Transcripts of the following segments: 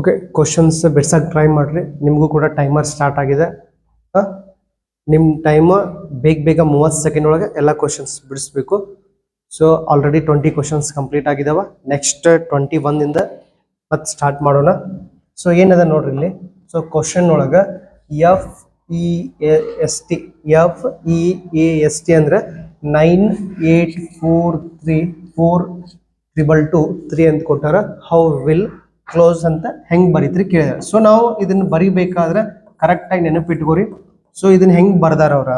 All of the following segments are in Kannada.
ಓಕೆ ಕ್ವಶನ್ಸ್ ಬಿಡ್ಸಕ್ಕೆ ಟ್ರೈ ಮಾಡಿರಿ. ನಿಮಗೂ ಕೂಡ ಟೈಮರ್ ಸ್ಟಾರ್ಟ್ ಆಗಿದೆ. ನಿಮ್ಮ ಟೈಮ್ ಬೇಗ ಬೇಗ ಮೂವತ್ತು ಸೆಕೆಂಡ್ ಒಳಗೆ ಎಲ್ಲ ಕ್ವಶನ್ಸ್ ಬಿಡಿಸ್ಬೇಕು. So already twenty questions complete ಆಗಿದಾವ. ನೆಕ್ಸ್ಟ್ ಟ್ವೆಂಟಿ ಒನ್ನಿಂದ ಮತ್ತೆ ಸ್ಟಾರ್ಟ್ ಮಾಡೋಣ. ಸೊ ಏನದ ನೋಡ್ರಿ ಇಲ್ಲಿ? ಸೊ ಕ್ವಶನ್ ಒಳಗೆ F E S T F E A S T ಅಂದ್ರೆ nine eight four three four triple two three ಅಂತ ಕೊಟ್ಟಾರ. ಹೌ ವಿಲ್ ಕ್ಲೋಸ್ ಅಂತ ಹೆಂಗ್ ಬರೀತ್ರಿ ಕೇಳಿದಾರೆ ಸೊ ನಾವು ಇದನ್ನ ಬರಿಬೇಕಾದ್ರೆ ಕರೆಕ್ಟಾಗಿ ನೆನಪಿಟ್ಕೋರಿ ಸೊ ಇದನ್ನ ಹೆಂಗ್ ಬರ್ದಾರ ಅವ್ರ?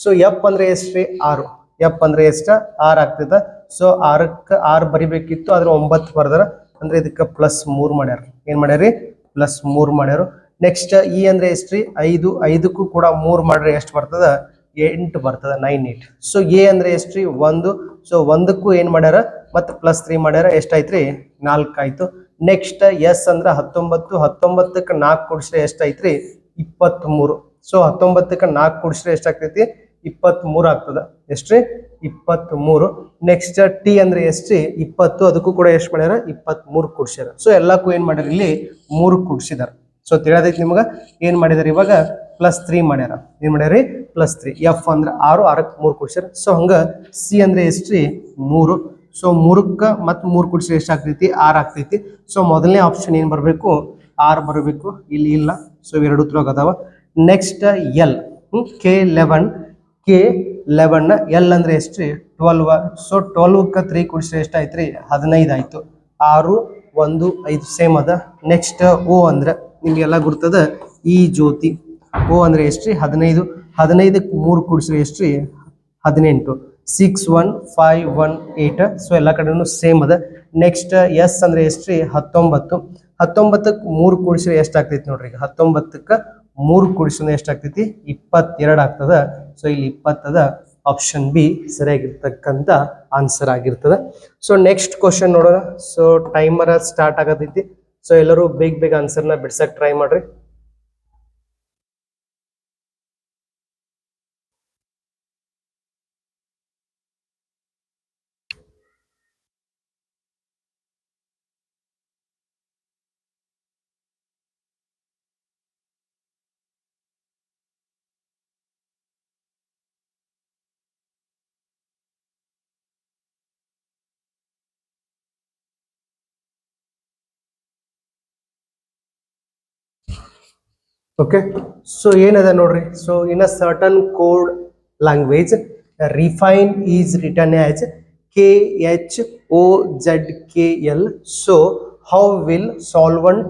ಸೊ ಎಪ್ ಅಂದ್ರೆ ಎಷ್ಟ್ರಿ? ಆರು. ಎಪ್ ಅಂದ್ರೆ ಎಷ್ಟ? ಆರ್ ಆಗ್ತದ ಸೊ ಆರಕ್ಕೆ ಆರು ಬರಿಬೇಕಿತ್ತು, ಆದ್ರೆ ಒಂಬತ್ತು ಬರ್ದಾರ. ಅಂದ್ರೆ ಇದಕ್ಕೆ ಪ್ಲಸ್ ಮೂರು ಮಾಡ್ಯಾರ. ಏನ್ ಮಾಡ್ಯಾರಿ? ಪ್ಲಸ್ ಮೂರು ಮಾಡ್ಯಾರು. ನೆಕ್ಸ್ಟ್ ಇ ಅಂದ್ರೆ ಎಷ್ಟ್ರಿ? ಐದು. ಐದಕ್ಕೂ ಕೂಡ ಮೂರು ಮಾಡ್ರೆ ಎಷ್ಟು ಬರ್ತದ? ಎಂಟು ಬರ್ತದ ನೈನ್ ಏಟ್ ಸೊ ಎ ಅಂದ್ರೆ ಎಷ್ಟ್ರಿ? ಒಂದು. ಸೊ ಒಂದಕ್ಕೂ ಏನ್ ಮಾಡ್ಯಾರ? ಮತ್ತೆ ಪ್ಲಸ್ ತ್ರೀ ಮಾಡ್ಯಾರ. ಎಷ್ಟಾಯ್ತ್ರಿ ನಾಲ್ಕು ಆಯ್ತು. ನೆಕ್ಸ್ಟ್ ಎಸ್ ಅಂದ್ರೆ ಹತ್ತೊಂಬತ್ತು, ಹತ್ತೊಂಬತ್ತಕ್ಕೆ ನಾಲ್ಕು ಕೊಡಿಸ್ರೆ ಎಷ್ಟಾಯ್ತ್ರಿ? ಇಪ್ಪತ್ತ್ ಮೂರು ಸೊ ಹತ್ತೊಂಬತ್ತಕ್ಕೆ ನಾಲ್ಕು ಕೊಡಿಸ್ರೆ ಎಷ್ಟಾಗ್ತೈತಿ? ಇಪ್ಪತ್ತ್ ಮೂರು ಆಗ್ತದ. ಎಷ್ಟ್ರಿ? ಇಪ್ಪತ್ತ್ ಮೂರು ನೆಕ್ಸ್ಟ್ ಟಿ ಅಂದ್ರೆ ಎಷ್ಟ್ರಿ? ಇಪ್ಪತ್ತು. ಅದಕ್ಕೂ ಕೂಡ ಎಷ್ಟು ಮಾಡ್ಯಾರ? ಇಪ್ಪತ್ತ್ ಮೂರು ಕೊಡ್ಸ್ಯಾರ. ಸೊ ಎಲ್ಲಕ್ಕೂ ಏನ್ ಮಾಡ್ಯಾರ? ಇಲ್ಲಿ ಮೂರು ಕೊಡ್ಸಿದಾರ. ಸೊ ತಿಳಿಯೋದೈತಿ ನಿಮ್ಗ? ಏನ್ ಮಾಡಿದಾರೆ ಇವಾಗ? ಪ್ಲಸ್ ತ್ರೀ ಮಾಡ್ಯಾರ. ಏನ್ ಮಾಡ್ಯಾರಿ? ಪ್ಲಸ್ ತ್ರೀ ಎಫ್ ಅಂದ್ರೆ ಆರು, ಆರಕ್ಕೆ ಮೂರು ಕೊಡ್ಸ್ಯಾರ. ಸೊ ಹಂಗ ಸಿ ಅಂದ್ರೆ ಎಷ್ಟ್ರಿ? ಮೂರು. ಸೊ ಮೂರಕ್ಕ ಮತ್ತು ಮೂರು ಕುಡ್ಸಿದ್ರೆ ಎಷ್ಟು ಆಗ್ತೈತಿ? ಆರ್ ಆಗ್ತೈತಿ. ಸೊ ಮೊದಲನೇ ಆಪ್ಷನ್ ಏನು ಬರಬೇಕು? ಆರ್ ಬರಬೇಕು. ಇಲ್ಲಿ ಇಲ್ಲ. ಸೊ ಎರಡು ಉತ್ತರ ಅದಾವ. Next L K eleven K eleven L ಅಂದ್ರೆ ಎಷ್ಟ್ರಿ ಟ್ವೆಲ್ವ ಸೊ ಟ್ವೆಲ್ವಕ್ಕೆ ತ್ರೀ ಎಷ್ಟು ಎಷ್ಟಾಯ್ತ್ರಿ ಹದಿನೈದು ಆಯ್ತು. ಆರು, ಒಂದು, ಐದು ಸೇಮ್ ಅದ. ನೆಕ್ಸ್ಟ್ ಓ ಅಂದ್ರೆ ನಿಮಗೆಲ್ಲ ಗುರ್ತದ? ಈ ಜ್ಯೋತಿ. ಓ ಅಂದ್ರೆ ಎಷ್ಟ್ರಿ? ಹದಿನೈದು. ಹದಿನೈದಕ್ಕೆ ಮೂರು ಕುಡಿಸ್ರಿ ಎಷ್ಟ್ರಿ? ಹದಿನೆಂಟು. Six one five one eight so ಎಲ್ಲ ಕಡೆನೂ ಸೇಮ್ ಅದ. ನೆಕ್ಸ್ಟ್ ಎಸ್ ಅಂದ್ರೆ ರೀ? ಹತ್ತೊಂಬತ್ತು. ಹತ್ತೊಂಬತ್ತಕ್ಕೆ ಮೂರು ಕೂಡಿಸಿದ್ರೆ ಎಷ್ಟಾಗ್ತೈತಿ ನೋಡ್ರಿ ಈಗ? ಹತ್ತೊಂಬತ್ತಕ್ಕೆ ಮೂರು ಕೂಡಿಸಿದ್ರೆ ಎಷ್ಟಾಗ್ತೈತಿ ಇಪ್ಪತ್ತೆರಡು ಆಗ್ತದ. ಸೊ ಇಲ್ಲಿ ಇಪ್ಪತ್ತದ ಆಪ್ಷನ್ ಬಿ ಸರಿಯಾಗಿರ್ತಕ್ಕಂಥ ಆನ್ಸರ್ ಆಗಿರ್ತದ. ಸೊ ನೆಕ್ಸ್ಟ್ ಕ್ವಶನ್ ನೋಡೋಣ. ಸೊ ಟೈಮರ್ ಸ್ಟಾರ್ಟ್ ಆಗತೈತಿ. ಸೊ ಎಲ್ಲರೂ ಬೇಗ ಬೇಗ ಆನ್ಸರ್ನ ಬಿಡ್ಸಕ್ಕೆ ಟ್ರೈ ಮಾಡ್ರಿ. ಓಕೆ ಸೊ ಏನದ ನೋಡ್ರಿ? So in a certain code language refine is return as K H O Z K L so how will solvent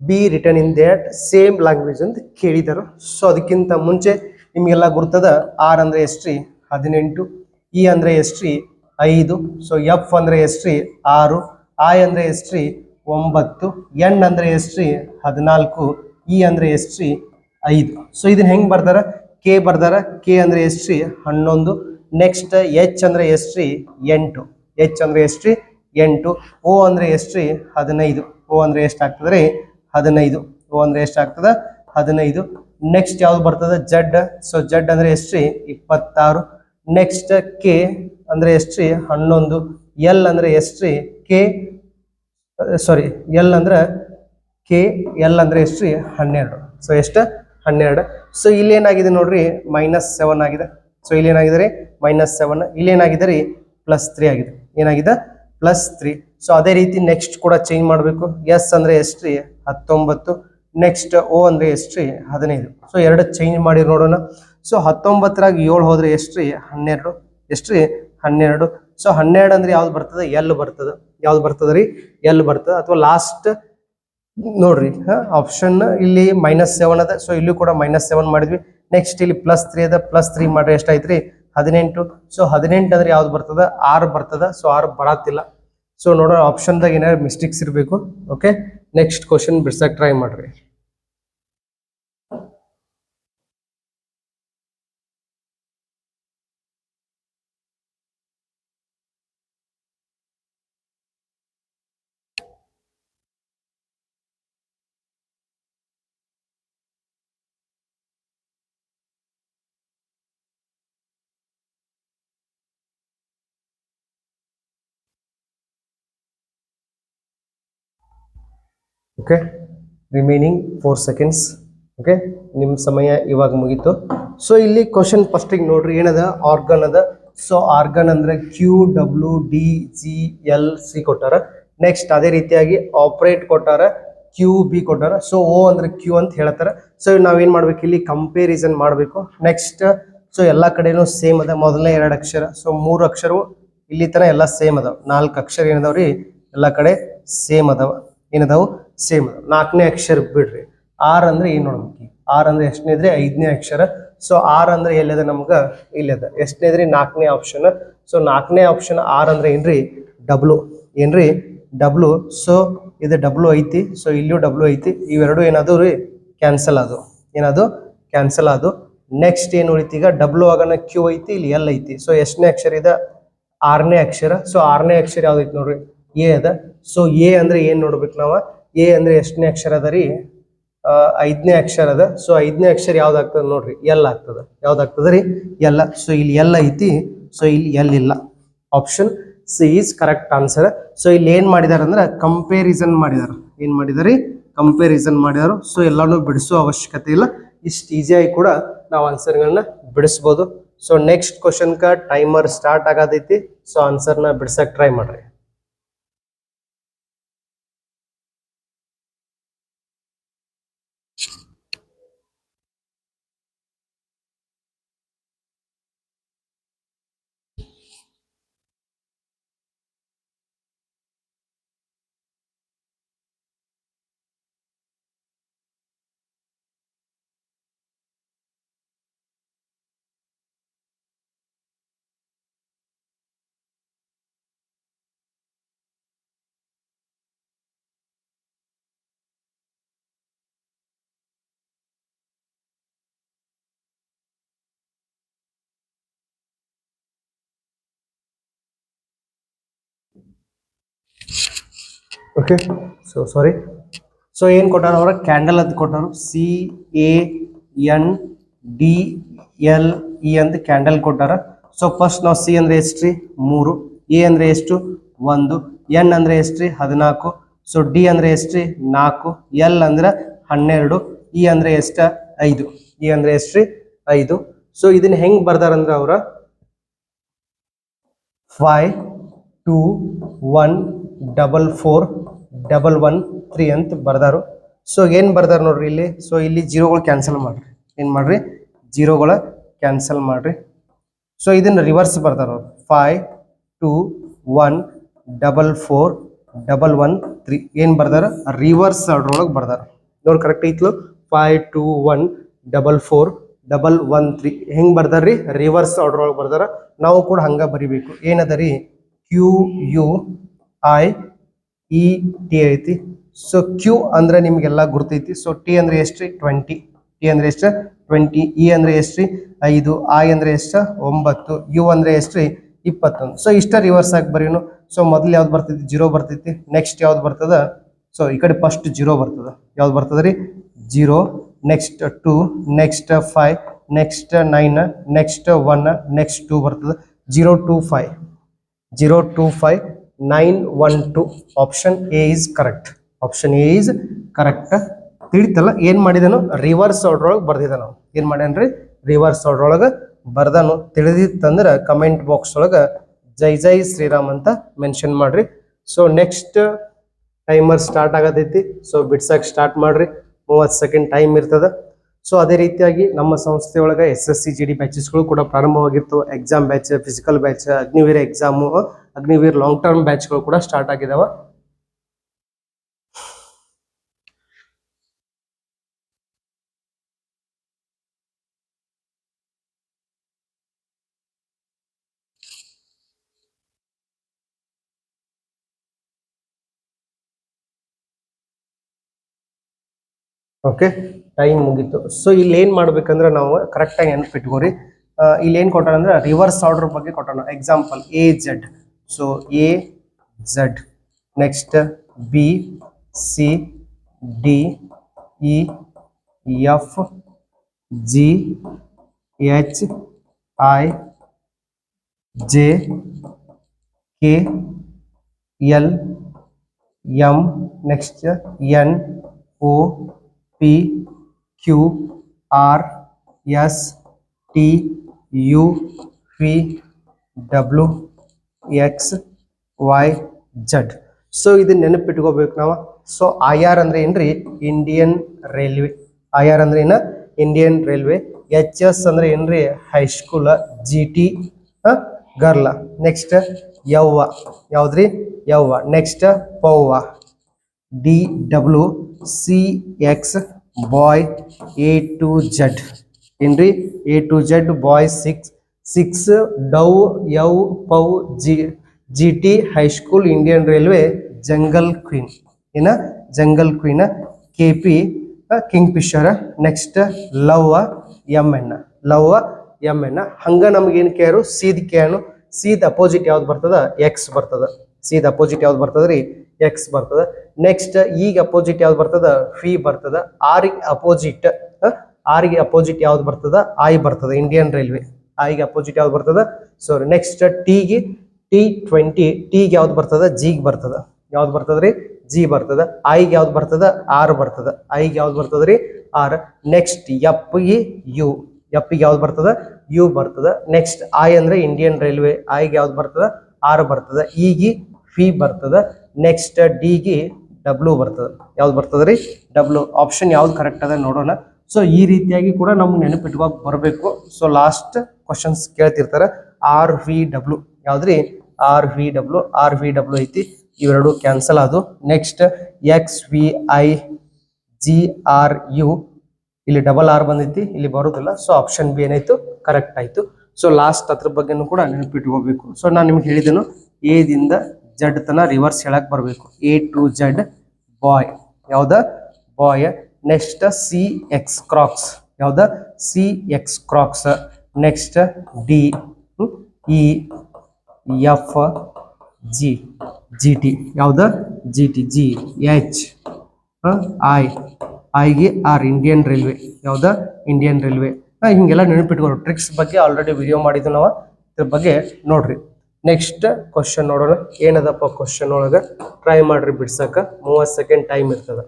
be return in that same language ಅಂತ ಕೇಳಿದರು. ಸೊ ಅದಕ್ಕಿಂತ ಮುಂಚೆ ನಿಮಗೆಲ್ಲ ಗುರ್ತದ ಆರ್ ಅಂದರೆ ಎಷ್ಟ್ರಿ? ಹದಿನೆಂಟು ಇ ಅಂದರೆ ಎಷ್ಟ್ರಿ? ಐದು ಸೊ ಎಫ್ ಅಂದರೆ ಎಷ್ಟ್ರಿ? ಆರು ಐ ಅಂದರೆ ಎಷ್ಟ್ರಿ? ಒಂಬತ್ತು ಎನ್ ಅಂದರೆ ಎಷ್ಟ್ರಿ? ಹದಿನಾಲ್ಕು ಇ ಅಂದ್ರೆ ಎಷ್ಟ್ರಿ ಐದು. ಸೊ ಇದನ್ನ ಹೆಂಗೆ ಬರ್ದಾರ? ಕೆ ಬರ್ದಾರ. ಕೆ ಅಂದ್ರೆ ಎಷ್ಟ್ರಿ ಹನ್ನೊಂದು. ನೆಕ್ಸ್ಟ್ ಎಚ್ ಅಂದ್ರೆ ಎಷ್ಟ್ರಿ ಎಂಟು. ಎಚ್ ಅಂದ್ರೆ ಎಷ್ಟ್ರಿ ಎಂಟು. ಓ ಅಂದ್ರೆ ಎಷ್ಟ್ರಿ ಹದಿನೈದು. ಓ ಅಂದ್ರೆ ಎಷ್ಟಾಗ್ತದ್ರಿ ಹದಿನೈದು. ಓ ಅಂದ್ರೆ ಎಷ್ಟಾಗ್ತದೆ ಹದಿನೈದು. ನೆಕ್ಸ್ಟ್ ಯಾವ್ದು ಬರ್ತದ? ಜಡ್ ಸೊ ಜಡ್ ಅಂದ್ರೆ ಎಷ್ಟ್ರಿ ಇಪ್ಪತ್ತಾರು. ನೆಕ್ಸ್ಟ್ ಕೆ ಅಂದ್ರೆ ಎಷ್ಟ್ರಿ ಹನ್ನೊಂದು. ಎಲ್ ಅಂದ್ರೆ ಎಷ್ಟ್ರಿ ಕೆ ಸಾರಿ ಎಲ್ ಅಂದ್ರೆ ಕೆ ಎಲ್ ಅಂದ್ರೆ ರೀ ಹನ್ನೆರಡು. ಸೊ ಎಷ್ಟು? ಹನ್ನೆರಡು. ಸೊ ಇಲ್ಲಿ ಏನಾಗಿದೆ ನೋಡ್ರಿ? ಮೈನಸ್ ಸೆವೆನ್ ಆಗಿದೆ. ಸೊ ಇಲ್ಲಿ ಏನಾಗಿದೆ ರೀ ಮೈನಸ್ ಸೆವೆನ್ ಇಲ್ಲಿ ಏನಾಗಿದೆ ರೀ ಪ್ಲಸ್ ತ್ರೀ ಆಗಿದೆ. ಏನಾಗಿದೆ? ಪ್ಲಸ್ ತ್ರೀ ಸೊ ಅದೇ ರೀತಿ ನೆಕ್ಸ್ಟ್ ಕೂಡ ಚೇಂಜ್ ಮಾಡಬೇಕು. ಎಸ್ ಅಂದ್ರೆ ರೀ ಹತ್ತೊಂಬತ್ತು. ನೆಕ್ಸ್ಟ್ ಓ ಅಂದ್ರೆ ರೀ ಹದಿನೈದು. ಸೊ ಎರಡು ಚೇಂಜ್ ಮಾಡಿ ನೋಡೋಣ. ಸೊ ಹತ್ತೊಂಬತ್ತರಾಗ ಏಳು ಹೋದ್ರೆ ರೀ ಹನ್ನೆರಡು. ಎಷ್ಟ್ರಿ ಹನ್ನೆರಡು. ಸೊ ಹನ್ನೆರಡು ಅಂದ್ರೆ ಯಾವ್ದು ಬರ್ತದೆ? ಎಲ್ ಬರ್ತದೆ. ಯಾವ್ದು ಬರ್ತದೆ ರೀ? ಎಲ್ ಬರ್ತದೆ. ಅಥವಾ ಲಾಸ್ಟ್ ನೋಡ್ರಿ ಆಪ್ಷನ್ ಇಲ್ಲಿ ಮೈನಸ್ ಸೆವೆನ್ ಅದ. ಸೊ ಇಲ್ಲಿ ಕೂಡ ಮೈನಸ್ ಸೆವೆನ್ ಮಾಡಿದ್ವಿ. ನೆಕ್ಸ್ಟ್ ಇಲ್ಲಿ ಪ್ಲಸ್ ತ್ರೀ ಅದ. ಪ್ಲಸ್ ತ್ರೀ ಮಾಡ್ರೆ ಎಷ್ಟಾಯ್ತ್ರಿ? ಹದಿನೆಂಟು. ಸೊ ಹದಿನೆಂಟು ಅಂದ್ರೆ ಯಾವ್ದು ಬರ್ತದ? ಆರ್ ಬರ್ತದ. ಸೊ ಆರ್ ಬರತ್ತಿಲ್ಲ ಸೊ ನೋಡೋಣ ಆಪ್ಷನ್ದಾಗ ಏನಾದ್ರು ಮಿಸ್ಟೇಕ್ಸ್ ಇರಬೇಕು. ಓಕೆ ನೆಕ್ಸ್ಟ್ ಕ್ವಶನ್ ಬಿಡ್ಸಕ್ಕೆ ಟ್ರೈ ಮಾಡ್ರಿ. Okay remaining four seconds okay ನಿಮ್ಮ ಸಮಯ ಇವಾಗ ಮುಗೀತು. ಸೊ ಇಲ್ಲಿ ಕ್ವಶನ್ ಫಸ್ಟಿಗೆ ನೋಡ್ರಿ. ಏನದ? ಆರ್ಗನ್ ಅದ. ಸೊ ಆರ್ಗನ್ ಅಂದ್ರೆ Q W D G L C ಕೊಟ್ಟಾರ. ನೆಕ್ಸ್ಟ್ ಅದೇ ರೀತಿಯಾಗಿ ಆಪರೇಟ್ ಕೊಟ್ಟಾರ. ಕ್ಯೂ ಬಿ ಕೊಟ್ಟಾರ. ಸೊ ಓ ಅಂದ್ರೆ ಕ್ಯೂ ಅಂತ ಹೇಳ್ತಾರ. ಸೊ ನಾವೇನ್ ಮಾಡ್ಬೇಕು? ಇಲ್ಲಿ ಕಂಪೇರಿಸನ್ ಮಾಡಬೇಕು. ನೆಕ್ಸ್ಟ್ ಸೊ ಎಲ್ಲಾ ಕಡೆನೂ ಸೇಮ್ ಅದ. ಮೊದಲನೇ ಎರಡು ಅಕ್ಷರ. ಸೊ ಮೂರು ಅಕ್ಷರವು ಇಲ್ಲಿ ತನ ಎಲ್ಲ ಸೇಮ್ ಅದಾವ. ನಾಲ್ಕು ಅಕ್ಷರ ಏನದಾವ್ರಿ? ಎಲ್ಲಾ ಕಡೆ ಸೇಮ್ ಅದಾವ. ಏನದಾವು? ಸೇಮ್ ನಾಲ್ಕನೇ ಅಕ್ಷರ ಬಿಡ್ರಿ. ಆರ್ ಅಂದ್ರೆ ಏನು ನೋಡ್ಬೇಕು ಆರ್ ಅಂದ್ರೆ ಎಷ್ಟನೇ ಇದ್ರೆ ಐದನೇ ಅಕ್ಷರ. ಸೊ ಆರ್ ಅಂದ್ರೆ ಎಲ್ಲದ ನಮ್ಗೆ? ಇಲ್ಲದ. ಎಷ್ಟನೇ ಇದ್ರಿ ನಾಲ್ಕನೇ ಆಪ್ಷನ್ ಸೊ ನಾಲ್ಕನೇ ಆಪ್ಷನ್ ಆರ್ ಅಂದ್ರೆ ಏನ್ರಿ? ಡಬ್ಲು ಏನ್ರಿ? ಡಬ್ಲು ಸೊ ಇದು ಡಬ್ಲು ಐತಿ. ಸೊ ಇಲ್ಲೂ ಡಬ್ಲು ಐತಿ. ಇವೆರಡು ಏನಾದ್ರು ರೀ? ಕ್ಯಾನ್ಸಲ್ ಅದು ಏನದು ಕ್ಯಾನ್ಸಲ್ ಅದು ನೆಕ್ಸ್ಟ್ ಏನು ಉಳಿತು ಈಗ? ಡಬ್ಲು ಆಗನ ಕ್ಯೂ ಐತಿ, ಇಲ್ಲಿ ಎಲ್ ಐತಿ. ಸೊ ಎಷ್ಟನೇ ಅಕ್ಷರ ಇದೆ? ಆರನೇ ಅಕ್ಷರ. ಸೊ ಆರನೇ ಅಕ್ಷರ ಯಾವ್ದೈತಿ ನೋಡ್ರಿ? ಎ ಅದ. ಸೊ ಎ ಅಂದ್ರೆ ಏನ್ ನೋಡ್ಬೇಕು ನಾವ? ಎ ಅಂದ್ರೆ ಎಷ್ಟನೇ ಅಕ್ಷರ ಅದ ರೀ? ಐದನೇ ಅಕ್ಷರ ಅದ. ಸೊ ಐದನೇ ಅಕ್ಷರ ಯಾವ್ದಾಗ್ತದ ನೋಡ್ರಿ? ಎಲ್ ಆಗ್ತದ? ಯಾವ್ದಾಗ್ತದ ರೀ? ಎಲ್ಲ ಸೊ ಇಲ್ಲಿ ಎಲ್ ಐತಿ. ಸೊ ಇಲ್ಲಿ ಎಲ್ ಇಲ್ಲ. Option C is correct answer so ಇಲ್ಲಿ ಏನ್ ಮಾಡಿದಾರ ಅಂದ್ರೆ ಕಂಪೇರಿಸನ್ ಮಾಡಿದಾರ. ಏನ್ ಮಾಡಿದಾರೆ? ಕಂಪೇರಿಸನ್ ಮಾಡಿದಾರು. ಸೊ ಎಲ್ಲಾನು ಬಿಡಿಸೋ ಅವಶ್ಯಕತೆ ಇಲ್ಲ. ಇಷ್ಟು ಈಸಿಯಾಗಿ ಕೂಡ ನಾವು ಆನ್ಸರ್ಗಳನ್ನ ಬಿಡಿಸ್ಬೋದು. ಸೊ ನೆಕ್ಸ್ಟ್ ಕ್ವಶನ್ಕ ಟೈಮರ್ ಸ್ಟಾರ್ಟ್ ಆಗತೈತಿ ಸೊ ಆನ್ಸರ್ನ ಬಿಡ್ಸಕ್ಕೆ ಟ್ರೈ ಮಾಡ್ರಿ. ಓಕೆ ಸೊ ಸಾರಿ ಸೊ ಏನು ಕೊಟ್ಟಾರ ಅವ್ರ? ಕ್ಯಾಂಡಲ್ ಅಂತ ಕೊಟ್ಟರು C A N D L E ಅಂತ ಕ್ಯಾಂಡಲ್ ಕೊಟ್ಟಾರ. ಸೊ ಫಸ್ಟ್ ನಾವು ಸಿ ಅಂದ್ರೆ ಎಷ್ಟ್ರಿ? ಮೂರು. ಎ ಅಂದ್ರೆ ಎಷ್ಟು? ಒಂದು. ಎನ್ ಅಂದ್ರೆ ಎಷ್ಟ್ರಿ? ಹದಿನಾಲ್ಕು. ಸೊ ಡಿ ಅಂದ್ರೆ ಎಷ್ಟ್ರಿ? ನಾಲ್ಕು. ಎಲ್ ಅಂದ್ರೆ ಹನ್ನೆರಡು. ಇ ಅಂದ್ರೆ ಎಷ್ಟ? ಐದು. ಇ ಅಂದ್ರೆ ಎಷ್ಟ್ರಿ? ಐದು. ಸೊ ಇದನ್ನ ಹೆಂಗೆ ಬರ್ದಾರಂದ್ರೆ ಅವರ? Five two one double four double one three ಅಂತ ಬರ್ದಾರು. ಸೊ ಏನು ಬರ್ದಾರ ನೋಡ್ರಿ ಇಲ್ಲಿ? ಸೊ ಇಲ್ಲಿ ಜೀರೋಗಳು ಕ್ಯಾನ್ಸಲ್ ಮಾಡ್ರಿ. ಏನು ಮಾಡ್ರಿ? ಜೀರೋಗಳ ಕ್ಯಾನ್ಸಲ್ ಮಾಡ್ರಿ. ಸೊ ಇದನ್ನ ರಿವರ್ಸ್ ಅವ್ರು. Five two one double four double one three ಏನು ಬರ್ದಾರ? ರಿವರ್ಸ್ ಆರ್ಡರ್ ಒಳಗೆ ಬರ್ದಾರ. ನೋಡಿ correct ಐತ್ಲು. Five two one double four double one three ಹೆಂಗೆ ಬರ್ದಾರ್ರಿ ರಿವರ್ಸ್ ಆರ್ಡರ್ ಒಳಗೆ ಬರ್ದಾರ. ನಾವು ಕೂಡ ಹಂಗೆ ಬರಿಬೇಕು. ಏನದ ರೀ? Q U I E T ಐತಿ. ಸೊ ಕ್ಯೂ ಅಂದ್ರೆ ನಿಮ್ಗೆಲ್ಲ ಗುರ್ತೈತಿ. ಸೊ ಟಿ ಅಂದ್ರೆ ಎಷ್ಟ್ರಿ? ಟ್ವೆಂಟಿ ಟಿ ಅಂದ್ರೆ ಎಷ್ಟು ಟ್ವೆಂಟಿ ಇ ಅಂದ್ರೆ ಎಷ್ಟ್ರಿ? ಐದು. ಐ ಅಂದ್ರೆ ಎಷ್ಟ ಒಂಬತ್ತು. ಯು ಅಂದ್ರೆ ಎಷ್ಟ್ರಿ? ಇಪ್ಪತ್ತೊಂದು. ಸೊ ಇಷ್ಟ ರಿವರ್ಸ್ ಆಗಿ ಬರೀನು. ಸೊ ಮೊದಲು ಯಾವ್ದು ಬರ್ತೈತಿ? ಜೀರೋ ಬರ್ತೈತಿ. ನೆಕ್ಸ್ಟ್ ಯಾವ್ದು ಬರ್ತದ? ಸೊ ಈ ಕಡೆ ಫಸ್ಟ್ ಜೀರೋ ಬರ್ತದ. ಯಾವ್ದು ಬರ್ತದ ರೀ? Zero next two next five next nine next one next two ಬರ್ತದ. Zero two five zero two five nine one two. Option A is correct option A is correct ತಿಳಿತಲ್ಲ, ಏನ್ ಮಾಡಿದನು? ರಿವರ್ಸ್ ಆರ್ಡರ್ ಒಳಗೆ ಬರ್ದಿದ್ದಾನು ಏನು ಮಾಡ್ಯಾನ್ರಿ? ರಿವರ್ಸ್ ಆರ್ಡರ್ ಒಳಗೆ ಬರ್ದನು. ತಿಳಿದಿತ್ತಂದ್ರೆ ಕಮೆಂಟ್ ಬಾಕ್ಸ್ ಒಳಗೆ ಜೈ ಜೈ ಶ್ರೀರಾಮ್ ಅಂತ ಮೆನ್ಷನ್ ಮಾಡ್ರಿ. ಸೊ ನೆಕ್ಸ್ಟ್ ಟೈಮರ್ ಸ್ಟಾರ್ಟ್ ಆಗತೈತಿ. ಸೊ ಬಿಡ್ಸಕ್ಕೆ ಸ್ಟಾರ್ಟ್ ಮಾಡ್ರಿ. ಮೂವತ್ತು ಸೆಕೆಂಡ್ ಟೈಮ್ ಇರ್ತದ. ಸೊ ಅದೇ ರೀತಿಯಾಗಿ ನಮ್ಮ ಸಂಸ್ಥೆಯೊಳಗೆ S S C G D ಬ್ಯಾಚಸ್ಗಳು ಕೂಡ ಪ್ರಾರಂಭವಾಗಿರ್ತವೆ. Exam batch physical batch Agniveer exam Agniveer long term ಬ್ಯಾಚ್ಗಳು ಕೂಡ ಸ್ಟಾರ್ಟ್ ಆಗಿದಾವ. ಓಕೆ ಟೈಮ್ ಮುಗೀತು. ಸೊ ಇಲ್ಲಿ ಏನ್ ಮಾಡ್ಬೇಕಂದ್ರೆ ನಾವು ಕರೆಕ್ಟಾಗಿ ನೆನಪಿಟ್ಕೋರಿ. ಇಲ್ಲಿ ಏನು ಕೊಟ್ಟಾರಂದ್ರೆ ರಿವರ್ಸ್ ಆರ್ಡರ್ ಬಗ್ಗೆ ಕೊಟ್ಟಾನ example A Z so A Z next B C D E F G H I J K L M next N O P Q R S T U V W X Y Z so ಇದನ್ನ ನೆನಪಿಟ್ಕೋಬೇಕು ನಾವು. ಸೊ ಐ ಆರ್ ಅಂದ್ರೆ ಏನ್ರಿ? ಇಂಡಿಯನ್ ರೈಲ್ವೆ ಐ ಆರ್ ಅಂದ್ರೆ ಏನ? ಇಂಡಿಯನ್ ರೈಲ್ವೆ ಎಚ್ ಎಸ್ ಅಂದ್ರೆ ಏನ್ರಿ? High school G T girl. Next ಯವ್ವ. ಯಾವ್ದ್ರಿ? ಯವ್ವ. Next ಪೌವ D W C X boy A to Z ಏನ್ರಿ? A to Z boy six six ಡೌ ಯೌ ಪೌ G G T high school Indian railway jungle queen. ಏನ? Jungle queen. K P Kingfisher next love M N. Love M N. ಹಂಗ ನಮ್ಗೇನು ಕೇರು? ಸೀದ್ ಕೇನು ಸೀದ್ ಅಪೋಸಿಟ್ ಯಾವ್ದು ಬರ್ತದ? ಎಕ್ಸ್ ಬರ್ತದ. ಸೀದ್ ಅಪೋಸಿಟ್ ಯಾವ್ದು ಬರ್ತದ ರೀ ಎಕ್ಸ್ ಬರ್ತದ. ನೆಕ್ಸ್ಟ್ ಈಗ ಅಪೋಸಿಟ್ ಯಾವ್ದು ಬರ್ತದ? ಫಿ ಬರ್ತದ. ಆರಿಗೆ ಅಪೋಸಿಟ್ ಆರಿಗೆ ಅಪೋಸಿಟ್ ಯಾವ್ದು ಬರ್ತದ? ಐ ಬರ್ತದ. Indian railway. ಐಗೆ ಅಪೋಸಿಟ್ ಯಾವ್ದು ಬರ್ತದ? ಸೊ ನೆಕ್ಸ್ಟ್ ಟಿಗೆ ಟಿ ಟ್ವೆಂಟಿ ಟಿಗೆ ಯಾವ್ದು ಬರ್ತದ? ಜಿಗೆ ಬರ್ತದ. ಯಾವ್ದು ಬರ್ತದ ರೀ ಜಿ ಬರ್ತದ ಐಗೆ ಯಾವ್ದು ಬರ್ತದ? ಆರ್ ಬರ್ತದ. ಐಗೆ ಯಾವ್ದು ಬರ್ತದ್ರಿ ಆರ್ ನೆಕ್ಸ್ಟ್ ಎಪ್ಗೆ ಯು ಎಫ್ಗೆ ಯಾವ್ದು ಬರ್ತದ? ಯು ಬರ್ತದ. ನೆಕ್ಸ್ಟ್ ಐ ಅಂದ್ರೆ ಇಂಡಿಯನ್ ರೈಲ್ವೆ ಐಗೆ ಯಾವ್ದು ಬರ್ತದ? ಆರ್ ಬರ್ತದ. ಇಗಿ ಫಿ ಬರ್ತದ. ನೆಕ್ಸ್ಟ್ ಡಿಗೆ ಡಬ್ಲ್ಯೂ ಬರ್ತದ. ಯಾವ್ದು ಬರ್ತದ್ರಿ ಡಬ್ಲ್ಯೂ ಆಪ್ಷನ್ ಯಾವ್ದು ಕರೆಕ್ಟ್ ಅದ ನೋಡೋಣ. ಸೊ ಈ ರೀತಿಯಾಗಿ ಕೂಡ ನಮ್ಗೆ ನೆನಪಿಟ್ಕೊ ಬರಬೇಕು. ಸೊ ಲಾಸ್ಟ್ ಕ್ವಶನ್ಸ್ ಕೇಳ್ತಿರ್ತಾರೆ. R V W ಯಾವ್ದ್ರಿ? R V W R V W ಐತಿ. ಇವೆರಡು ಕ್ಯಾನ್ಸಲ್ ಆದು next X V I G R U ಇಲ್ಲಿ ಡಬಲ್ ಆರ್ ಬಂದೈತಿ. ಇಲ್ಲಿ ಬರೋದಿಲ್ಲ. ಸೊ ಆಪ್ಷನ್ ಬಿ ಏನಾಯ್ತು? ಕರೆಕ್ಟ್ ಆಯ್ತು. ಸೊ ಲಾಸ್ಟ್ ಅದ್ರ ಬಗ್ಗೆನೂ ಕೂಡ ನೆನಪಿಟ್ಕೋಬೇಕು ಸೊ ನಾನು ನಿಮ್ಗೆ ಎ ಎದಿಂದ ಜಡ್ ತನ ರಿವರ್ಸ್ ಹೇಳಕ್ ಬರಬೇಕು. ಎ ಟು ಜಡ್ ಬಾಯ್ ಯಾವ್ದ? Boy next C X Crocs ಯಾವ್ದ? C X Crocs next D E F G G T ಯಾವ್ದು? G T G H I ಐಗೆ R Indian railway ಯಾವ್ದು? ಇಂಡಿಯನ್ ರೈಲ್ವೆ ಹಿಂಗೆಲ್ಲ ನೆನಪಿಟ್ಕೊಂಡು ಟ್ರಿಕ್ಸ್ ಬಗ್ಗೆ ಆಲ್ರೆಡಿ ವಿಡಿಯೋ ಮಾಡಿದ್ದು ನಾವು. ಇದ್ರ ಬಗ್ಗೆ ನೋಡ್ರಿ. ನೆಕ್ಸ್ಟ್ ಕ್ವಶನ್ ನೋಡೋಣ. ಏನದಪ್ಪ ಕ್ವಶನ್ ಒಳಗ? ಟ್ರೈ ಮಾಡ್ರಿ ಬಿಡ್ಸಕ್ಕೆ. ಮೂವತ್ತು ಸೆಕೆಂಡ್ ಟೈಮ್ ಇರ್ತದ.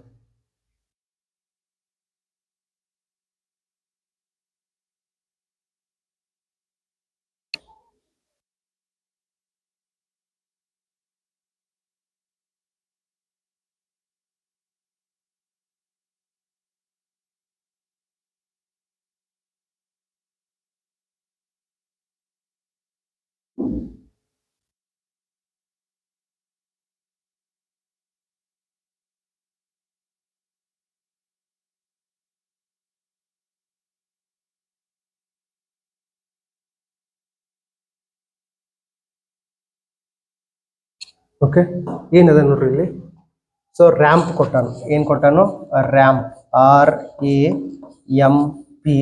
ಓಕೆ ಏನದ ನೋಡ್ರಿ ಇಲ್ಲಿ ಸೊ ರ್ಯಾಂಪ್ ಕೊಟ್ಟಾನು ಏನು ಕೊಟ್ಟಾನು ramp R A M P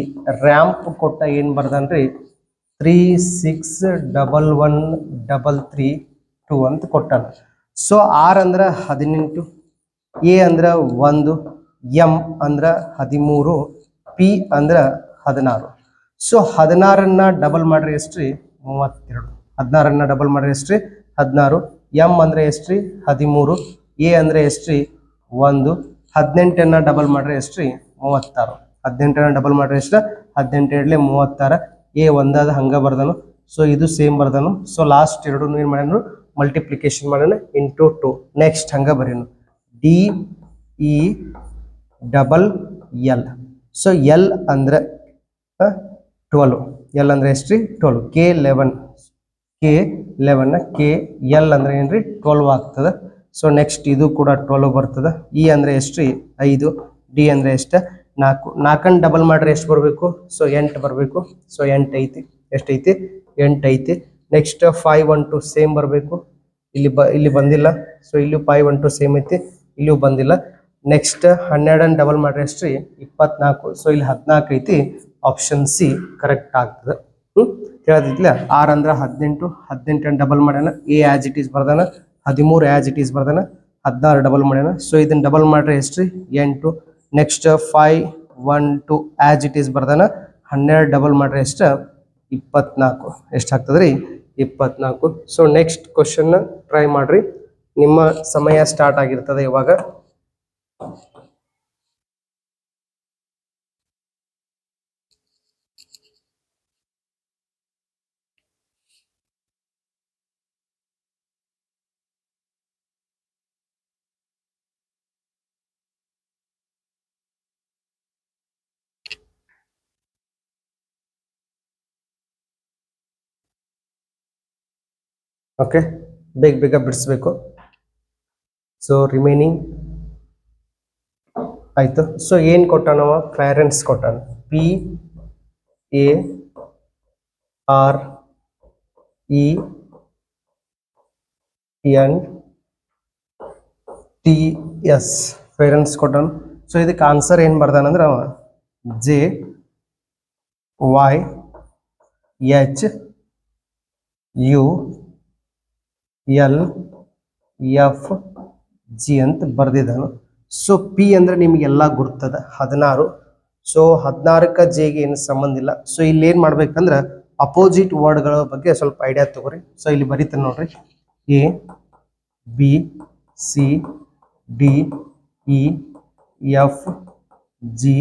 ramp ಕೊಟ್ಟ ಏನು ಬರ್ದನ್ರಿ three six double one double three two ಅಂತ ಕೊಟ್ಟಾನ. ಸೊ ಆರ್ ಅಂದ್ರೆ ಹದಿನೆಂಟು ಎ ಅಂದ್ರೆ ಒಂದು ಎಂ ಅಂದ್ರೆ ಹದಿಮೂರು ಪಿ ಅಂದ್ರೆ ಹದಿನಾರು. ಸೊ ಹದಿನಾರನ್ನ ಡಬಲ್ ಮಾಡ್ರಿ ಎಷ್ಟ್ರಿ? ಮೂವತ್ತೆರಡು. ಹದಿನಾರನ್ನ ಡಬಲ್ ಮಾಡ್ರಿ ಎಷ್ಟ್ರಿ? ಹದಿನಾರು. ಎಂ ಅಂದ್ರೆ ಎಷ್ಟ್ರಿ? ಹದಿಮೂರು. ಎ ಅಂದ್ರೆ ಎಷ್ಟ್ರಿ? ಒಂದು. ಹದಿನೆಂಟನ್ನ ಡಬಲ್ ಮಾಡ್ರೆ ಎಷ್ಟ್ರಿ? ಮೂವತ್ತಾರು. ಹದಿನೆಂಟನ್ನ ಡಬಲ್ ಮಾಡ್ರಿ ಎಷ್ಟ ಹದಿನೆಂಟು ಎರಡ್ಲೆ ಮೂವತ್ತಾರ. ಎ ಒಂದಾದ ಹಂಗ ಬರ್ದನು. ಸೊ ಇದು ಸೇಮ್ ಬರ್ದನು. ಸೊ ಲಾಸ್ಟ್ ಎರಡು ಏನು ಮಾಡ್ಯಾನು? ಮಲ್ಟಿಪ್ಲಿಕೇಶನ್ ಮಾಡ್ಯಾನು. ಇಂಟು ಟು ನೆಕ್ಸ್ಟ್ ಹಂಗೆ ಬರೀನು D E double L so L ಅಂದ್ರೆ ಟ್ವೆಲ್ ಎಲ್ ಅಂದ್ರೆ ಎಷ್ಟ್ರಿ? Twelve K eleven K eleven K L ಅಂದ್ರೆ ಏನ್ರಿ? ಟ್ವೆಲ್ವ್ ಆಗ್ತದೆ. ಸೊ ನೆಕ್ಸ್ಟ್ ಇದು ಕೂಡ ಟ್ವೆಲ್ವ್ ಬರ್ತದೆ. ಇ ಅಂದ್ರೆ ಎಷ್ಟ್ರಿ? ಐದು. ಡಿ ಅಂದ್ರೆ ಎಷ್ಟ? ನಾಲ್ಕು, ನಾಲ್ಕನ್ನು ಡಬಲ್ ಮಾಡ್ರೆ ಎಷ್ಟು ಬರಬೇಕು? ಸೊ ಎಂಟು ಬರಬೇಕು. ಸೊ ಎಂಟು ಐತಿ. ಎಷ್ಟೈತಿ ಎಂಟು ಐತಿ. Next five one two same ಬರಬೇಕು. ಇಲ್ಲಿ ಬ, ಇಲ್ಲಿ ಬಂದಿಲ್ಲ. ಸೊ ಇಲ್ಲಿ ಫೈವ್ ಒನ್ ಟು ಸೇಮ್ ಐತಿ. ಇಲ್ಲಿಯೂ ಬಂದಿಲ್ಲ. ನೆಕ್ಸ್ಟ್ ಹನ್ನೆರಡನ್ನು ಡಬಲ್ ಮಾಡ್ರೆ ಎಷ್ಟ್ರಿ ಇಪ್ಪತ್ನಾಲ್ಕು. ಸೊ ಇಲ್ಲಿ ಹದಿನಾಲ್ಕು ಐತಿ. ಆಪ್ಷನ್ ಸಿ ಕರೆಕ್ಟ್ ಆಗ್ತದೆ. ಹ್ಞೂ ಕೇಳದಿದ್ಲ ಆರ್ ಅಂದ್ರೆ ಹದಿನೆಂಟು, ಹದಿನೆಂಟನ್ನು ಡಬಲ್ ಮಾಡ್ಯಾನ. ಎ ಆ್ಯಸ್ ಇಟ್ ಈಸ್ ಬರ್ದಾನ. ಹದಿಮೂರು ಆ್ಯಸ್ ಇಟ್ ಈಸ್ ಬರ್ದಾನ. ಹದಿನಾರು ಡಬಲ್ ಮಾಡ್ಯಾನ. ಸೊ ಇದನ್ನ ಡಬಲ್ ಮಾಡ್ರೆ ಎಷ್ಟ್ರಿ ಎಂಟು. Next five one two as it is ಬರ್ದಾನ, ಹನ್ನೆರಡು ಡಬಲ್ ಮಾಡ್ರೆ ಎಷ್ಟು? ಇಪ್ಪತ್ನಾಲ್ಕು. ಎಷ್ಟು ಆಗ್ತದೆ ರೀ ಇಪ್ಪತ್ನಾಲ್ಕು ಸೊ ನೆಕ್ಸ್ಟ್ ಕ್ವಶನ್ನ ಟ್ರೈ ಮಾಡಿರಿ. ನಿಮ್ಮ ಸಮಯ ಸ್ಟಾರ್ಟ್ ಆಗಿರ್ತದೆ ಇವಾಗ. ಓಕೆ ಬೇಗ ಬೇಗ ಬಿಡಿಸ್ಬೇಕು ಸೊ ರಿಮೈನಿಂಗ್ ಆಯ್ತು. ಸೊ ಏನು ಕೊಟ್ಟಾನವ ಕ್ಲಾರೆನ್ಸ್ ಕೊಟ್ಟಾನ. P A R E N T S parents ಕೊಟ್ಟಾನ. ಸೊ ಇದಕ್ಕೆ ಆನ್ಸರ್ ಏನು ಬರ್ದಾನಂದ್ರೆ ಅವ? J Y H U L F G ಅಂತ ಬರೆದಿದ್ದಾನು. ಸೊ ಪಿ ಅಂದ್ರೆ ನಿಮಗೆಲ್ಲ ಗುರ್ತದ. ಹದಿನಾರು. ಸೊ ಹದಿನಾರಕ್ಕೆ ಜೆಗೆ ಏನು ಸಂಬಂಧ ಇಲ್ಲ. ಸೊ ಇಲ್ಲಿ ಏನು ಮಾಡ್ಬೇಕಂದ್ರೆ ಅಪೋಸಿಟ್ ವರ್ಡ್ಗಳ ಬಗ್ಗೆ ಸ್ವಲ್ಪ ಐಡಿಯಾ ತಗೋರಿ. ಸೊ ಇಲ್ಲಿ ಬರೀತಾನೆ ನೋಡ್ರಿ. A B C D E F G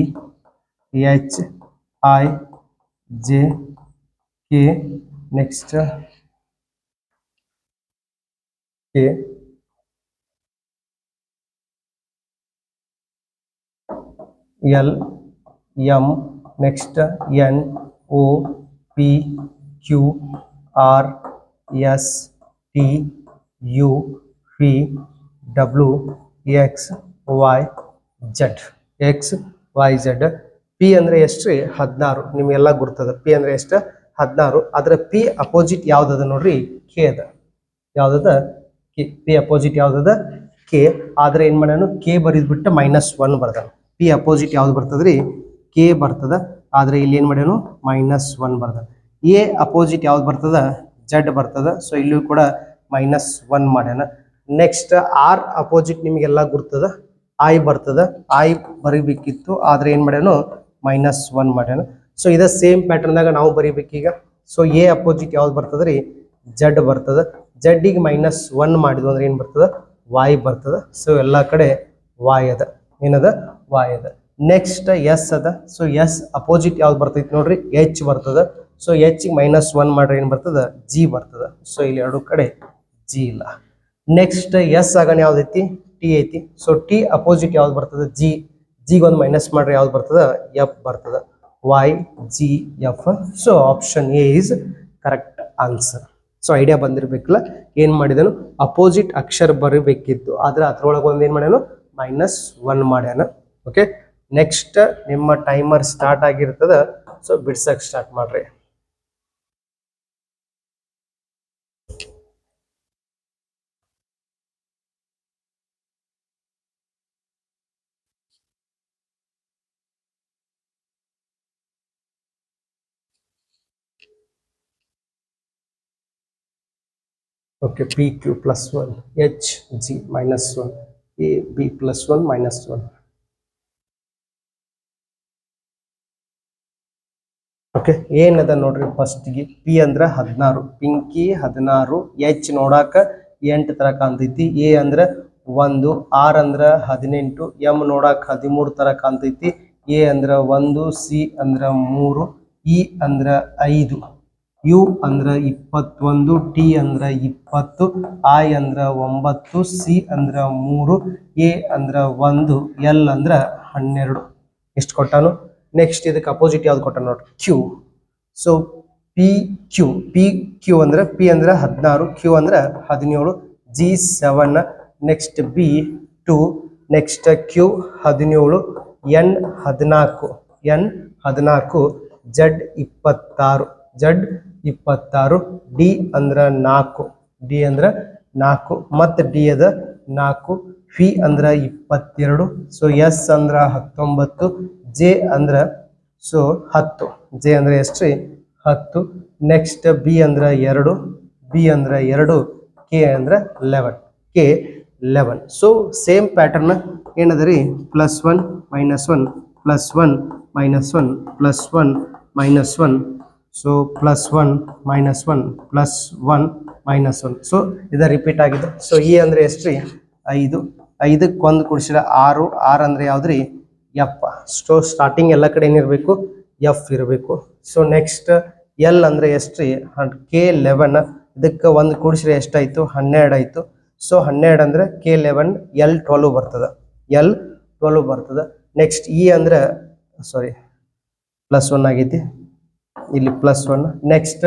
H I J K next K L M next N O P Q R S T U P W X Y Z X Y Z P ಅಂದರೆ ಎಷ್ಟು? ರೀ ಹದಿನಾರು. ನಿಮಗೆಲ್ಲ ಗುರ್ತದ. ಪಿ ಅಂದರೆ ಎಷ್ಟು? ಹದಿನಾರು. ಅದರ ಪಿ ಅಪೋಸಿಟ್ ಯಾವ್ದದ ನೋಡ್ರಿ? ಕೆ ಅದ. ಯಾವ್ದದ? ಕೆ ಪಿ ಅಪೋಸಿಟ್ ಯಾವ್ದದ? ಕೆ ಆದ್ರೆ ಏನು ಮಾಡೋಣ ಕೆ ಬರಿದ್ಬಿಟ್ಟು ಮೈನಸ್ ಒನ್ ಬರ್ದ ಪಿ ಅಪೋಸಿಟ್ ಯಾವ್ದು ಬರ್ತದ್ರಿ? ಕೆ ಬರ್ತದ. ಆದ್ರೆ ಇಲ್ಲಿ ಏನು ಮಾಡ್ಯಾನು? ಮೈನಸ್ ಒನ್ ಬರ್ದ ಎ ಅಪೋಸಿಟ್ ಯಾವ್ದು ಬರ್ತದ? ಜಡ್ ಬರ್ತದ. ಸೊ ಇಲ್ಲೂ ಕೂಡ ಮೈನಸ್ ಒನ್ ಮಾಡ್ಯಾನ. ನೆಕ್ಸ್ಟ್ ಆರ್ ಅಪೋಸಿಟ್ ನಿಮಗೆಲ್ಲ ಗುರ್ತದ. ಐ ಬರ್ತದ. ಐ ಬರಿಬೇಕಿತ್ತು. ಆದ್ರೆ ಏನು ಮಾಡ್ಯಾನು? ಮೈನಸ್ ಒನ್ ಮಾಡ್ಯಾನ. ಸೊ ಇದ ಸೇಮ್ ಪ್ಯಾಟರ್ನ್ದಾಗ ನಾವು ಬರಿಬೇಕೀಗ. ಸೊ ಎ ಅಪೋಸಿಟ್ ಯಾವ್ದು ಬರ್ತದ್ರಿ? ಜಡ್ ಬರ್ತದ. ಜಡ್ಡಿಗೆ ಮೈನಸ್ ಒನ್ ಮಾಡಿದ್ವು ಅಂದ್ರೆ ಏನು ಬರ್ತದ? ವಾಯ್ ಬರ್ತದ. ಸೊ ಎಲ್ಲಾ ಕಡೆ ವಾಯ್ ಅದ. ಏನದ? ವಾಯ್ ಅದ. ನೆಕ್ಸ್ಟ್ ಎಸ್ ಅದ. ಸೊ ಎಸ್ ಅಪೋಸಿಟ್ ಯಾವ್ದು ಬರ್ತೈತಿ ನೋಡ್ರಿ? ಎಚ್ ಬರ್ತದ. ಸೊ ಎಚ್ಗೆ ಮೈನಸ್ ಒನ್ ಮಾಡ್ರಿ ಏನು ಬರ್ತದ? ಜಿ ಬರ್ತದ. ಸೊ ಇಲ್ಲಿ ಎರಡು ಕಡೆ ಜಿ ಇಲ್ಲ. ನೆಕ್ಸ್ಟ್ ಎಸ್ ಆಗಣ ಯಾವ್ದೈತಿ ಟಿ ಐತಿ. ಸೊ ಟಿ ಅಪೋಸಿಟ್ ಯಾವ್ದು ಬರ್ತದ? ಜಿ ಜಿಗೆ ಒಂದು ಮೈನಸ್ ಮಾಡ್ರಿ ಯಾವ್ದು ಬರ್ತದ? ಎಫ್ ಬರ್ತದ. Y G F so option A is correct answer so idea ಬಂದಿರ್ಬೇಕಲ್ಲ. ಏನು ಮಾಡಿದನು? ಅಪೋಸಿಟ್ ಅಕ್ಷರ ಬರಬೇಕಿತ್ತು. ಆದ್ರೆ ಅದ್ರೊಳಗೆ ಒಂದು ಏನು ಮಾಡ್ಯಾನು? ಮೈನಸ್ ಒನ್ ಮಾಡ್ಯಾನ. ಓಕೆ ನೆಕ್ಸ್ಟ್ ನಿಮ್ಮ ಟೈಮರ್ ಸ್ಟಾರ್ಟ್ ಆಗಿರ್ತದ. ಸೊ ಬಿಡ್ಸಕ್ಕೆ ಸ್ಟಾರ್ಟ್ ಮಾಡ್ರಿ. Okay P Q plus one H G minus one A B plus one minus one okay ಏನದ ನೋಡ್ರಿ ಫಸ್ಟ್ಗೆ ಪಿ ಅಂದ್ರ ಹದಿನಾರು. ಪಿಂಕಿ ಹದಿನಾರು. ಎಚ್ ನೋಡಾಕ ಎಂಟು ತರ ಕಾಣ್ತೈತಿ. ಎ ಅಂದ್ರೆ ಒಂದು ಆರ್ ಅಂದ್ರೆ ಹದಿನೆಂಟು ಎಂ ನೋಡಾಕ ಹದಿಮೂರು ತರ ಕಾಣ್ತೈತಿ. ಎ ಅಂದ್ರೆ ಒಂದು ಸಿ ಅಂದ್ರೆ ಮೂರು ಇ ಅಂದ್ರೆ ಐದು. ಯು ಅಂದ್ರ ಇಪ್ಪತ್ತೊಂದು ಟಿ ಅಂದ್ರ ಇಪ್ಪತ್ತು ಐ ಅಂದ್ರ ಒಂಬತ್ತು ಸಿ ಅಂದ್ರ ಮೂರು ಎ ಅಂದ್ರ ಒಂದು ಎಲ್ ಅಂದ್ರ ಹನ್ನೆರಡು. ಎಷ್ಟು ಕೊಟ್ಟನು? ನೆಕ್ಸ್ಟ್ ಇದಕ್ಕೆ ಅಪೋಸಿಟ್ ಯಾವ್ದು ಕೊಟ್ಟ ನೋಡಿ? Q so P Q P Q ಅಂದ್ರೆ ಪಿ ಅಂದ್ರೆ ಹದಿನಾರು ಕ್ಯೂ ಅಂದ್ರೆ ಹದಿನೇಳು G seven next B two next Q ಹದಿನೇಳು ಎನ್ ಹದಿನಾಲ್ಕು ಎನ್ ಹದಿನಾಲ್ಕು ಜಡ್ ಇಪ್ಪತ್ತಾರು. ಜಡ್ ಇಪ್ಪತ್ತಾರು. ಡಿ ಅಂದ್ರ ನಾಲ್ಕು. ಡಿ ಅಂದ್ರ ನಾಲ್ಕು. ಮತ್ತು ಡಿ ಅದ ನಾಲ್ಕು. ಫಿ ಅಂದ್ರ ಇಪ್ಪತ್ತೆರಡು. ಸೊ, ಎಸ್ ಅಂದ್ರ ಹತ್ತೊಂಬತ್ತು. ಜೆ ಅಂದ್ರ, ಸೊ, ಹತ್ತು. ಜೆ ಅಂದ್ರೆ ಎಷ್ಟ್ರಿ? ಹತ್ತು. ನೆಕ್ಸ್ಟ್ ಬಿ ಅಂದ್ರ ಎರಡು. ಬಿ ಅಂದ್ರ ಎರಡು. ಕೆ ಅಂದ್ರ eleven. K eleven. So, same pattern ಏನದ ರೀ plus one, minus one, plus one, minus one, plus one, minus one. So plus one minus one plus one minus one so ಇದು ರಿಪೀಟ್ ಆಗಿದೆ ಸೊ ಇ ಅಂದರೆ ಎಷ್ಟು ರೀ ಐದು. ಐದಕ್ಕೆ ಒಂದು ಕೂಡಿಸಿದ್ರೆ ಆರು. ಆರು ಅಂದರೆ ಯಾವ್ದು ರೀ ಎಫ್ ಸ್ಟೋ ಸ್ಟಾರ್ಟಿಂಗ್ ಎಲ್ಲ ಕಡೆ ಏನಿರಬೇಕು? ಎಫ್ ಇರಬೇಕು. ಸೊ ನೆಕ್ಸ್ಟ್ ಎಲ್ ಅಂದರೆ ಎಷ್ಟು ರೀ ಕೆ ಲೆವೆನ್ ಇದಕ್ಕೆ ಒಂದು ಕೂಡಿಸಿದ್ರೆ ಎಷ್ಟಾಯಿತು? ಹನ್ನೆರಡು ಆಯಿತು. ಸೊ ಹನ್ನೆರಡು ಅಂದರೆ ಕೆ ಲೆವೆನ್ ಎಲ್ ಟ್ವೆಲ್ವ್ ಬರ್ತದೆ. ಎಲ್ ಟ್ವೆಲ್ವ್ ಬರ್ತದೆ. ನೆಕ್ಸ್ಟ್ ಇ ಅಂದರೆ ಸಾರಿ ಪ್ಲಸ್ ಒನ್ ಆಗೈತಿ. ಇಲ್ಲಿ ಪ್ಲಸ್ ಒನ್ ನೆಕ್ಸ್ಟ್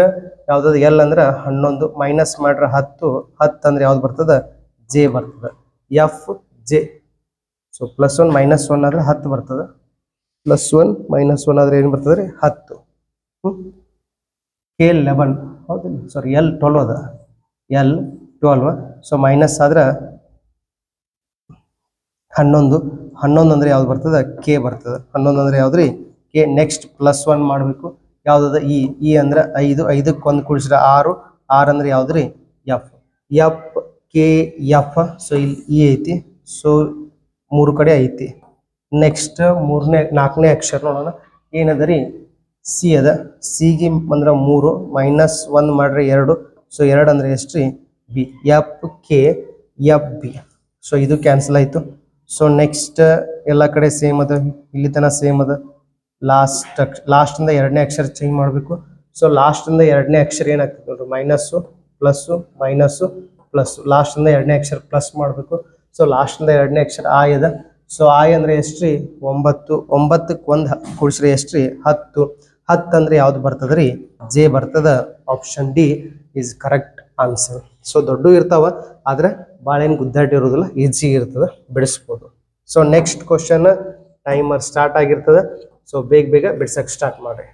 ಯಾವ್ದು ಎಲ್ ಅಂದ್ರೆ ಹನ್ನೊಂದು ಮೈನಸ್ ಮಾಡ್ರೆ ಹತ್ತು. ಹತ್ತು ಅಂದ್ರೆ ಯಾವ್ದು ಬರ್ತದ? ಜೆ ಬರ್ತದ. F J so plus one minus one ಆದ್ರೆ ಹತ್ತು ಬರ್ತದ. ಪ್ಲಸ್ ಒನ್ ಮೈನಸ್ ಒನ್ ಆದ್ರೆ ಏನು ಬರ್ತದೆ ರೀ ಹತ್ತು ಕೆ ಲೆವೆನ್ ಹೌದು ಸಾರಿ ಎಲ್ ಟ್ವೆಲ್ವ್ ಅದ. ಎಲ್ ಟ್ವೆಲ್ವ್ ಸೊ ಮೈನಸ್ ಆದ್ರೆ ಹನ್ನೊಂದು. ಹನ್ನೊಂದು ಅಂದ್ರೆ ಯಾವ್ದು ಬರ್ತದ? ಕೆ ಬರ್ತದ. ಹನ್ನೊಂದು ಅಂದ್ರೆ ಯಾವ್ದ್ರಿ? ಕೆ ನೆಕ್ಸ್ಟ್ ಪ್ಲಸ್ ಒನ್ ಮಾಡಬೇಕು. ಯಾವ್ದದ? ಇ ಇ ಅಂದ್ರೆ ಐದು, ಐದಕ್ಕೆ ಒಂದು ಕೂಡಿಸಿದ್ರೆ ಆರು, ಆರ್ ಅಂದ್ರೆ ಯಾವ್ದ್ರಿ? F. F, K, F. So ಇಲ್ಲಿ ಇ ಐತಿ. ಸೊ ಮೂರು ಕಡೆ ಐತಿ. ನೆಕ್ಸ್ಟ್ ಮೂರನೇ, ನಾಲ್ಕನೇ ಅಕ್ಷರ ನೋಡೋಣ. ಏನದ ರೀ? ಸಿ ಅದ. ಸಿಗೆ ಅಂದ್ರೆ ಮೂರು, ಮೈನಸ್ ಒಂದು ಮಾಡ್ರಿ ಎರಡು. ಸೊ ಎರಡು ಅಂದ್ರೆ ಎಷ್ಟು ರೀ? B. F, K, F, B. So ಇದು ಕ್ಯಾನ್ಸಲ್ ಆಯಿತು. ಸೊ ನೆಕ್ಸ್ಟ್ ಎಲ್ಲ ಕಡೆ ಸೇಮ್ ಅದ. ಇಲ್ಲಿ ತನಕ ಸೇಮ್ ಅದ. ಲಾಸ್ಟ್ ಲಾಸ್ಟಿಂದ ಎರಡನೇ ಅಕ್ಷರ ಚೇಂಜ್ ಮಾಡಬೇಕು. ಸೊ ಲಾಸ್ಟಿಂದ ಎರಡನೇ ಅಕ್ಷರ ಏನಾಗ್ತದೆ ನೋಡ್ರಿ ಮೈನಸ್ಸು ಪ್ಲಸ್ಸು ಮೈನಸ್ಸು ಪ್ಲಸ್ ಲಾಸ್ಟಿಂದ ಎರಡನೇ ಅಕ್ಷರ ಪ್ಲಸ್ ಮಾಡಬೇಕು. ಸೊ ಲಾಸ್ಟಿಂದ ಎರಡನೇ ಅಕ್ಷರ ಆಯ್ ಅದ ಸೊ ಆಯ್ ಅಂದ್ರೆ ಎಷ್ಟ್ರಿ? ಒಂಬತ್ತು. ಒಂಬತ್ತಕ್ಕೆ ಒಂದು ಕೂಡಿಸ್ರಿ ಎಷ್ಟ್ರಿ? ಹತ್ತು. ಹತ್ತು ಅಂದ್ರೆ ಯಾವ್ದು ಬರ್ತದೆ ರೀ ಜೆ ಬರ್ತದ. Option D is correct answer so ದೊಡ್ಡ ಇರ್ತಾವ, ಆದ್ರೆ ಭಾಳ ಏನು ಗುದ್ದಾಟ ಇರೋದಿಲ್ಲ ಈಜಿ ಇರ್ತದ, ಬಿಡಿಸ್ಬೋದು. So next question timer start ಆಗಿರ್ತದ. ಸೊ ಬೇಗ ಬೇಗ ಬಿಡ್ಸಕ್ ಸ್ಟಾರ್ಟ್ ಮಾಡ್ರಿ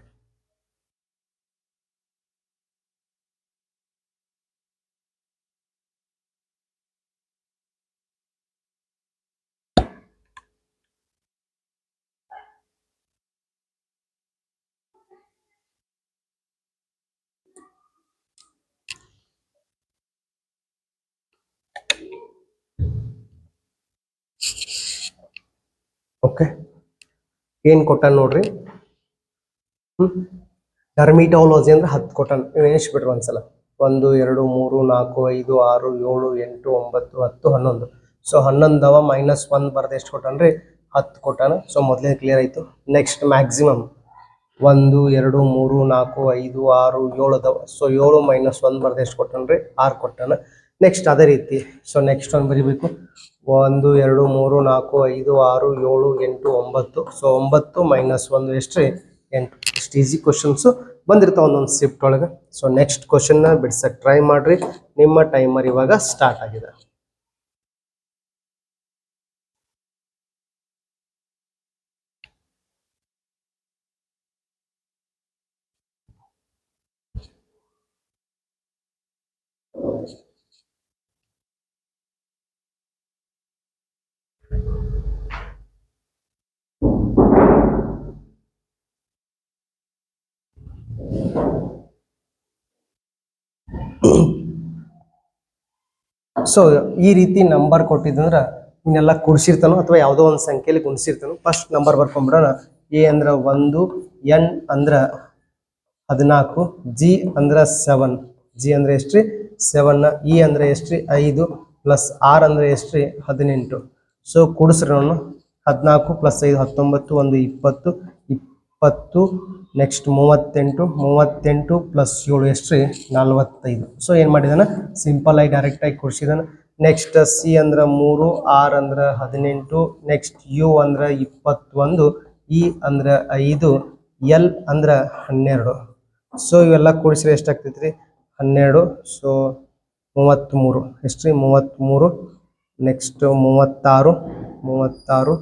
ಓಕೆ ಏನ್ ಕೊಟ್ಟಾನ ನೋಡ್ರಿ? ಡರ್ಮಿಟಾಲಜಿ ಅಂದ್ರೆ ಹತ್ತು ಕೊಟ್ಟಾನ. ಎಣಿಸ್ಬಿಟ್ರಿ ಒಂದ್ಸಲ? ಒಂದು, ಎರಡು, ಮೂರು, ನಾಲ್ಕು, ಐದು, ಆರು, ಏಳು, ಎಂಟು, ಒಂಬತ್ತು, ಹತ್ತು, ಹನ್ನೊಂದು. ಸೊ ಹನ್ನೊಂದವ ಮೈನಸ್ ಒನ್ ಬರ್ದ ಎಷ್ಟು ರೀ? ಹತ್ತು ಕೊಟ್ಟಾನ. ಸೊ ಮೊದಲೇ ಕ್ಲಿಯರ್ ಆಯ್ತು. ನೆಕ್ಸ್ಟ್ ಮ್ಯಾಕ್ಸಿಮಮ್ ಒಂದು, ಎರಡು, ಮೂರು, ನಾಲ್ಕು, ಐದು, ಆರು, ಏಳು ಅದಾವ. ಸೊ ಏಳು ಮೈನಸ್ ಒಂದು ಬರ್ದ ಎಷ್ಟು ಕೊಟ್ಟಾನ್ರಿ ಆರು ಕೊಟ್ಟಾನ. ನೆಕ್ಸ್ಟ್ ಅದೇ ರೀತಿ. ಸೊ ನೆಕ್ಸ್ಟ್ ಒಂದು ಬರಿಬೇಕು. ಒಂದು, ಎರಡು, ಮೂರು, ನಾಲ್ಕು, ಐದು, ಆರು, ಏಳು, ಎಂಟು, ಒಂಬತ್ತು. ಸೊ ಒಂಬತ್ತು ಮೈನಸ್ ಒಂದು ಎಷ್ಟು ಎಂಟು. ಇಷ್ಟು ಈಸಿ ಕ್ವಶನ್ಸು ಬಂದಿರ್ತಾವೆ ಒಂದೊಂದು ಶಿಫ್ಟ್ ಒಳಗೆ. ಸೊ ನೆಕ್ಸ್ಟ್ ಕ್ವಶನ್ನ ಬಿಡ್ಸಕ್ಕೆ ಟ್ರೈ ಮಾಡಿರಿ. ನಿಮ್ಮ ಟೈಮರ್ ಇವಾಗ ಸ್ಟಾರ್ಟ್ ಆಗಿದೆ. ಸೊ ಈ ರೀತಿ ನಂಬರ್ ಕೊಟ್ಟಿದ್ದಂದ್ರೆ ಇನ್ನೆಲ್ಲ ಕೂಡಿಸಿರ್ತಾನೋ ಅಥವಾ ಯಾವುದೋ ಒಂದು ಸಂಖ್ಯೆಯಲ್ಲಿ ಗುಣಿಸಿರ್ತಾನೋ ಫಸ್ಟ್ ನಂಬರ್ ಬರ್ಕೊಂಡ್ಬಿಡೋಣ ಎ ಅಂದ್ರೆ ಒಂದು ಎನ್ ಅಂದ್ರೆ ಹದಿನಾಲ್ಕು ಜಿ ಅಂದ್ರೆ ಸೆವೆನ್ ಜಿ ಅಂದ್ರೆ ಎಷ್ಟ್ರಿ? ಸೆವೆನ್ ಇ ಅಂದ್ರೆ ಎಷ್ಟ್ರಿ? ಐದು ಪ್ಲಸ್ ಆರ್ ಅಂದ್ರೆ ಎಷ್ಟ್ರಿ? ಹದಿನೆಂಟು. ಸೊ ಕೂಡಿಸ್ರಿ ನಾನು ಹದಿನಾಲ್ಕು ಪ್ಲಸ್ ಐದು, ಹತ್ತೊಂಬತ್ತು, ಒಂದು ಇಪ್ಪತ್ತು. ಇಪ್ಪತ್ತು ನೆಕ್ಸ್ಟ್ ಮೂವತ್ತೆಂಟು ಮೂವತ್ತೆಂಟು ಪ್ಲಸ್ ಏಳು ಎಷ್ಟ್ರಿ ನಲ್ವತ್ತೈದು. ಸೊ ಏನು ಮಾಡಿದಾನ? ಸಿಂಪಲ್ ಆಗಿ ಡೈರೆಕ್ಟ್ ಆಗಿ ಕೊಡ್ಸಿದಾನ. ನೆಕ್ಸ್ಟ್ ಸಿ ಅಂದ್ರೆ ಮೂರು ಆರ್ ಅಂದ್ರೆ ಹದಿನೆಂಟು ನೆಕ್ಸ್ಟ್ ಯು ಅಂದ್ರೆ ಇಪ್ಪತ್ತೊಂದು ಇ ಅಂದ್ರೆ ಐದು ಎಲ್ ಅಂದ್ರೆ ಹನ್ನೆರಡು. ಸೊ ಇವೆಲ್ಲ ಕೊಡಿಸಿದ್ರೆ ಎಷ್ಟಾಗ್ತೈತಿ ರೀ? ಹನ್ನೆರಡು ಸೊ ಮೂವತ್ತ್ಮೂರು. ಎಷ್ಟು ರೀ? ಮೂವತ್ತ್ಮೂರು ನೆಕ್ಸ್ಟ್ ಮೂವತ್ತಾರು ಮೂವತ್ತಾರು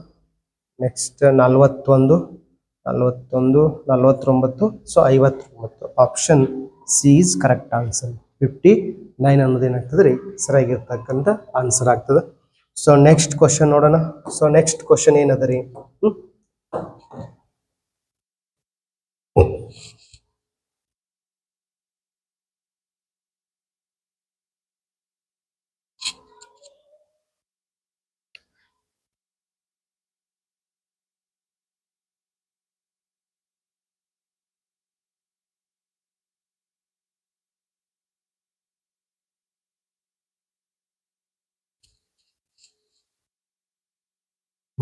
ನೆಕ್ಸ್ಟ್ ನಲ್ವತ್ತೊಂದು ನಲ್ವತ್ತೊಂದು, ನಲ್ವತ್ತೊಂಬತ್ತು ಸೊ ಐವತ್ತೊಂಬತ್ತು. Option C is correct answer fifty nine ಅನ್ನೋದು ಏನಾಗ್ತದೆ ರೀ? ಸರಿಯಾಗಿರ್ತಕ್ಕಂಥ ಆನ್ಸರ್ ಆಗ್ತದೆ. ಸೊ ನೆಕ್ಸ್ಟ್ ಕ್ವಶನ್ ನೋಡೋಣ. ಸೊ ನೆಕ್ಸ್ಟ್ ಕ್ವಶನ್ ಏನದ ರೀ?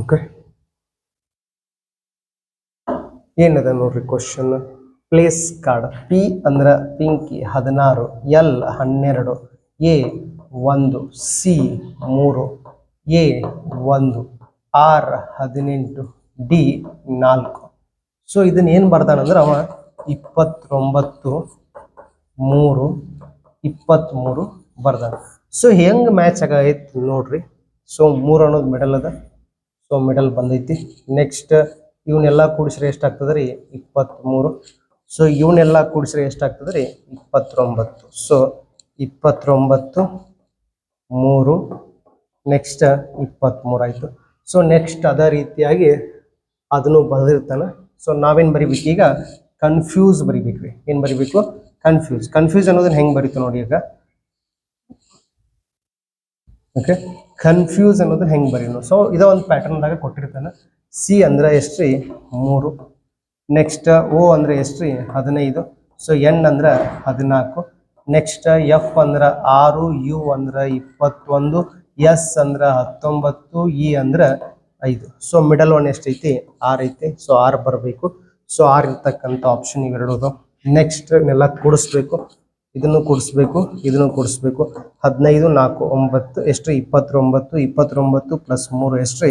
ಓಕೆ ಏನದ ನೋಡ್ರಿ ಕ್ವಶನ್ ಪ್ಲೇಸ್ ಕಾರ್ಡ್ ಪಿ ಅಂದ್ರ ಪಿಂಕಿ, ಹದಿನಾರು ಎಲ್ ಹನ್ನೆರಡು ಎ ಒಂದು ಸಿ ಮೂರು ಎ ಒಂದು ಆರ್ ಹದಿನೆಂಟು ಡಿ ನಾಲ್ಕು. ಸೊ ಇದನ್ನ ಏನು ಬರ್ತಾನಂದ್ರೆ ಅವ ಇಪ್ಪತ್ತೊಂಬತ್ತು, ಮೂರು ಇಪ್ಪತ್ತ್ಮೂರು ಬರ್ದಾನ. ಸೊ ಹೆಂಗ್ ಮ್ಯಾಚ್ ಆಗೈತಿ ನೋಡ್ರಿ? ಸೊ ಮೂರು ಅನ್ನೋದು ಮಿಡಲ್ ಅದ. ಸೊ ಮೆಡಲ್ ಬಂದೈತಿ. ನೆಕ್ಸ್ಟ್ ಇವನ್ನೆಲ್ಲ ಕೂಡಿಸ್ರೆ ಎಷ್ಟಾಗ್ತದೆ ರೀ ಇಪ್ಪತ್ತ್ಮೂರು ಸೊ ಇವನ್ನೆಲ್ಲ ಕೂಡಿಸ್ರೆ ಎಷ್ಟಾಗ್ತದೆ ರೀ ಇಪ್ಪತ್ತೊಂಬತ್ತು. ಸೊ ಇಪ್ಪತ್ತೊಂಬತ್ತು, ಮೂರು ನೆಕ್ಸ್ಟ್ ಇಪ್ಪತ್ತ್ಮೂರು ಆಯಿತು. ಸೊ ನೆಕ್ಸ್ಟ್ ಅದೇ ರೀತಿಯಾಗಿ ಅದನ್ನು ಬರೆದಿರ್ತಾನೆ. ಸೊ ನಾವೇನು ಬರಿಬೇಕು ಈಗ? ಕನ್ಫ್ಯೂಸ್ ಬರಿಬೇಕು ರೀ ಏನು ಬರಿಬೇಕು? ಕನ್ಫ್ಯೂಸ್ ಕನ್ಫ್ಯೂಸ್ ಅನ್ನೋದನ್ನ ಹೆಂಗೆ ಬರೀತು ನೋಡಿ ಈಗ? ಓಕೆ ಕನ್ಫ್ಯೂಸ್ ಅನ್ನೋದು ಹೆಂಗೆ ಬರೀನು. ಸೊ ಇದ ಒಂದು ಪ್ಯಾಟರ್ನ್ದಾಗ ಕೊಟ್ಟಿರ್ತಾನೆ. ಸಿ ಅಂದ್ರೆ ಎಷ್ಟು ರೀ ಮೂರು. ನೆಕ್ಸ್ಟ್ ಓ ಅಂದ್ರೆ ಎಷ್ಟು ರೀ ಹದಿನೈದು. ಸೊ ಎನ್ ಅಂದ್ರೆ ಹದಿನಾಲ್ಕು. ನೆಕ್ಸ್ಟ್ ಎಫ್ ಅಂದ್ರೆ ಆರು ಯು ಅಂದ್ರೆ ಇಪ್ಪತ್ತೊಂದು ಎಸ್ ಅಂದ್ರೆ ಹತ್ತೊಂಬತ್ತು ಇ ಅಂದ್ರೆ ಐದು. ಸೊ ಮಿಡಲ್ ಒನ್ ಎಷ್ಟೈತಿ? ಆರ್ ಐತಿ. ಸೊ ಆರ್ ಬರಬೇಕು. ಸೊ ಆರ್ ಇರ್ತಕ್ಕಂಥ ಆಪ್ಷನ್ ಇವೆರಡು ನೆಕ್ಸ್ಟ್ ನೆಲ್ಲ ಕೂಡಿಸ್ಬೇಕು. ಇದನ್ನು ಕೊಡಿಸ್ಬೇಕು ಇದನ್ನು ಕೊಡಿಸ್ಬೇಕು. ಹದಿನೈದು, ನಾಲ್ಕು, ಒಂಬತ್ತು, ಎಷ್ಟು? ಇಪ್ಪತ್ತೊಂಬತ್ತು ಇಪ್ಪತ್ತೊಂಬತ್ತು ಪ್ಲಸ್ ಮೂರು ಎಷ್ಟು?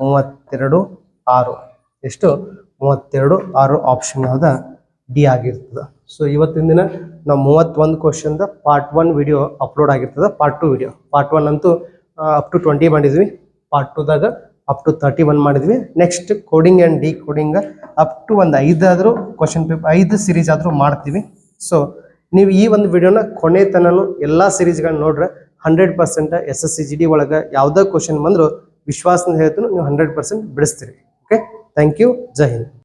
ಮೂವತ್ತೆರಡು, ಆರು. ಎಷ್ಟು? ಮೂವತ್ತೆರಡು, ಆರು ಆಪ್ಷನ್ ಆದ ಡಿ ಆಗಿರ್ತದೆ. ಸೊ ಇವತ್ತಿನ ದಿನ ನಾವು ಮೂವತ್ತೊಂದು ಕ್ವಶನ್ದ ಪಾರ್ಟ್ ಒನ್ ವಿಡಿಯೋ ಅಪ್ಲೋಡ್ ಆಗಿರ್ತದೆ. Part two video part one ಅಂತೂ ಅಪ್ ಟು ಟ್ವೆಂಟಿ ಮಾಡಿದ್ವಿ. ಪಾರ್ಟ್ ಟುದಾಗ ಅಪ್ ಟು ತರ್ಟಿ ಒನ್ ಮಾಡಿದ್ವಿ. Next coding and decoding up to ಒಂದು ಐದಾದರೂ ಕ್ವಶನ್ ಪೇಪರ್ ಐದು ಸಿರೀಸ್ ಆದರೂ ಮಾಡ್ತೀವಿ. ಸೊ ನೀವು ಈ ಒಂದು ವಿಡಿಯೋನ ಕೊನೆ ತನನು ಎಲ್ಲ ಸೀರೀಸ್ಗಳನ್ನ ನೋಡ್ರೆ hundred percent S S C G D ಒಳಗೆ ಯಾವುದೇ ಕ್ವಶನ್ ಬಂದರೂ ವಿಶ್ವಾಸದಿಂದ ಹೇಳ್ತು ನೀವು ಹಂಡ್ರೆಡ್ ಪರ್ಸೆಂಟ್ ಬಿಡಿಸ್ತೀರಿ. ಓಕೆ ಥ್ಯಾಂಕ್ ಯು ಜೈ ಹಿಂದ್